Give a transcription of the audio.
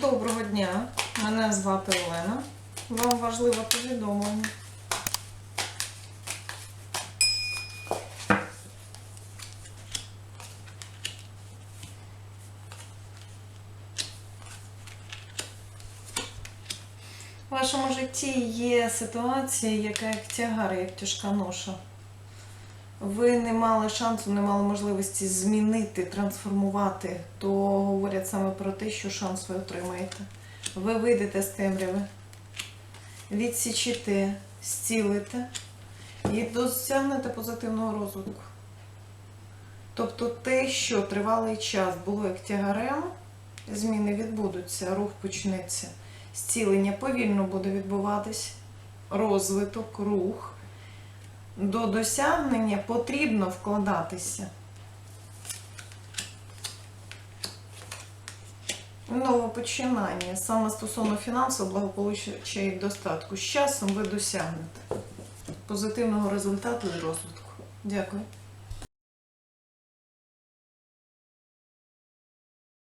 Доброго дня, мене звати Олена. Вам важливе повідомлення. В вашому житті є ситуація, яка як тягар, як тяжка ноша. Ви не мали шансу, не мали можливості змінити, трансформувати, то говорять саме про те, що шанс ви отримаєте. Ви вийдете з темряви, відсічите, зцілите і досягнете позитивного розвитку. Тобто те, що тривалий час було як тягарем, зміни відбудуться, рух почнеться. Зцілення повільно буде відбуватись, розвиток, рух. До досягнення потрібно вкладатися. Нове починання саме стосовно фінансового благополуччя і достатку. З часом ви досягнете позитивного результату і розвитку. Дякую.